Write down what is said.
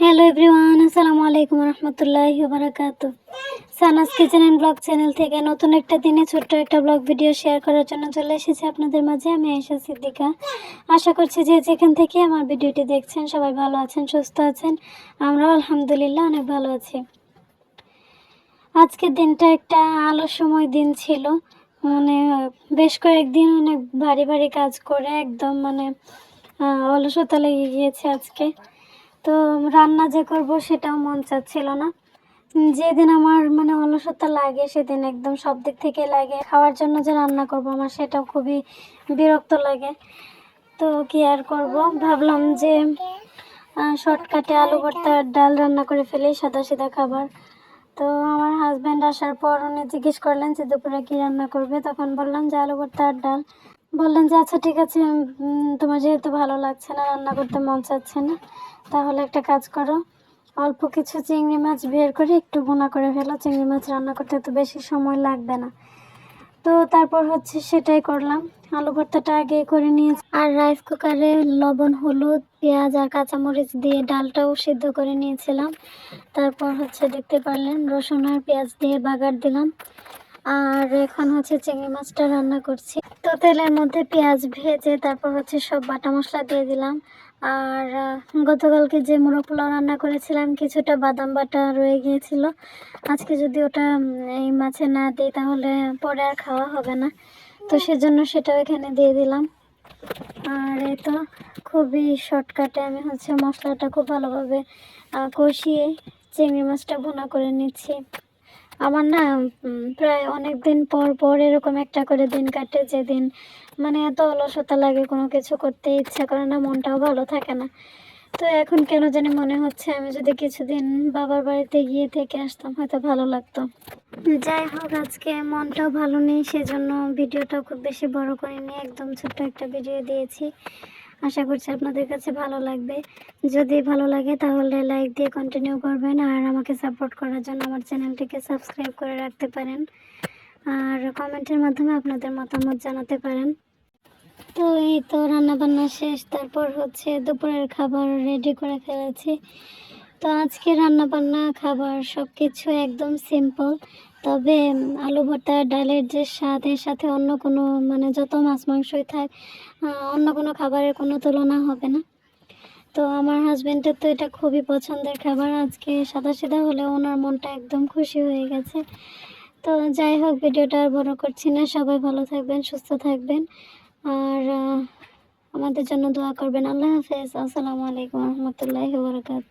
Hello everyone আসসালামু আলাইকুম রহমতুল্লাহ বারাকাতু Sana's kitchen and blog channel থেকে নতুন একটা দিনে ছোট্ট একটা ব্লগ ভিডিও শেয়ার করার জন্য চলে এসেছি আপনাদের মাঝে, আমি আয়েশা সিদ্দিকা। আশা করছি যে যেখান থেকে আমার ভিডিওটি দেখছেন, সবাই ভালো আছেন, সুস্থ আছেন, আমরাও আলহামদুলিল্লাহ অনেক ভালো আছি। আজকের দিনটা একটা আলস্যময় দিন ছিল মানে বেশ কয়েকদিন অনেক ভারী ভারী কাজ করে একদম মানে অলসতা লেগে গিয়েছে আজকে। তো রান্না যে করব সেটাও মন চাচ্ছিল না। যেদিন আমার মানে অলসতা লাগে, সেদিন একদম সব দিক থেকে লাগে। খাওয়ার জন্য যে রান্না করব আমার সেটাও খুবই বিরক্ত লাগে। তো কি আর করব? ভাবলাম যে শর্টকাটে আলু ভর্তা আর ডাল রান্না করে ফেলি, সাদা সিধা খাবার। তো আমার হাজব্যান্ড আসার পর উনি জিজ্ঞেস করলেন যে, দুপুরে কী রান্না করবে? তখন বললাম যে, আলু ভর্তা আর ডাল। বললেন যে আচ্ছা ঠিক আছে তোমার যেহেতু ভালো লাগছে না, রান্না করতে মন চাচ্ছে না, তাহলে একটা কাজ করো। অল্প কিছু চিংড়ি মাছ বের করে একটু ভুনা করে ফেলো। চিংড়ি মাছ রান্না করতে তো বেশি সময় লাগবে না। তো তারপর হচ্ছে সেটাই করলাম। আলু ভর্তাটা আগে করে নিয়েছি। আর রাইস কুকারে লবণ, হলুদ, পেঁয়াজ আর কাঁচামরিচ দিয়ে ডালটাও সিদ্ধ করে নিয়েছিলাম। তারপর হচ্ছে দেখতে পারলেন, রসুন আর পেঁয়াজ দিয়ে বাগার দিলাম। আর এখন হচ্ছে চিংড়ি মাছটা রান্না করছি। তো তেলের মধ্যে পেঁয়াজ ভেজে তারপর হচ্ছে সব বাটা মশলা দিয়ে দিলাম। আর গতকালকে যে মুড়ো পোলাও রান্না করেছিলাম, কিছুটা বাদাম বাটা রয়ে গিয়েছিল। আজকে যদি ওটা এই মাছে না দিই তাহলে পরে আর খাওয়া হবে না। তো সেজন্য সেটাও এখানে দিয়ে দিলাম। আর এই তো খুবই শর্টকাটে আমি হচ্ছে মশলাটা খুব ভালোভাবে কষিয়ে চিংড়ি মাছটা ভুনা করে নিচ্ছি। আমার না প্রায় অনেক দিন পর পর এরকম একটা করে দিন কাটে যেদিন মানে এত অলসতা লাগে, কোনো কিছু করতে ইচ্ছা করে না, মনটাও ভালো থাকে না। তো এখন কেন জানি মনে হচ্ছে আমি যদি কিছুদিন বাবার বাড়িতে গিয়ে থেকে আসতাম, হয়তো ভালো লাগতো। যাই হোক, আজকে মনটাও ভালো নেই, সেজন্য ভিডিওটা খুব বেশি বড় করিনি একদম ছোট্ট একটা ভিডিও দিয়েছি। আশা করছি আপনাদের কাছে ভালো লাগবে। যদি ভালো লাগে তাহলে লাইক দিয়ে কন্টিনিউ করবেন আর আমাকে সাপোর্ট করার জন্য আমার চ্যানেলটিকে সাবস্ক্রাইব করে রাখতে পারেন। আর কমেন্টের মাধ্যমে আপনাদের মতামত জানাতে পারেন। তো এই তো রান্নাবান্না শেষ, তারপর হচ্ছে দুপুরের খাবার রেডি করে ফেলেছি। তো আজকে রান্না বান্না খাবার সব কিছু একদম সিম্পল তবে আলু ভর্তা, ডালের যে স্বাদ, এর সাথে অন্য কোনো মানে যত মাছ মাংসই থাক অন্য কোনো খাবারের কোনো তুলনা হবে না। তো আমার হাজব্যান্ডের তো এটা খুবই পছন্দের খাবার। আজকে সাদা সিধা হলেও ওনার মনটা একদম খুশি হয়ে গেছে। তো যাই হোক, ভিডিওটা আর বড় করছি না। সবাই ভালো থাকবেন, সুস্থ থাকবেন। আর আমাদের জন্য দোয়া করবেন। আল্লাহ হাফেজ। আসসালামু আলাইকুম রহমতুল্লাহ বরকাত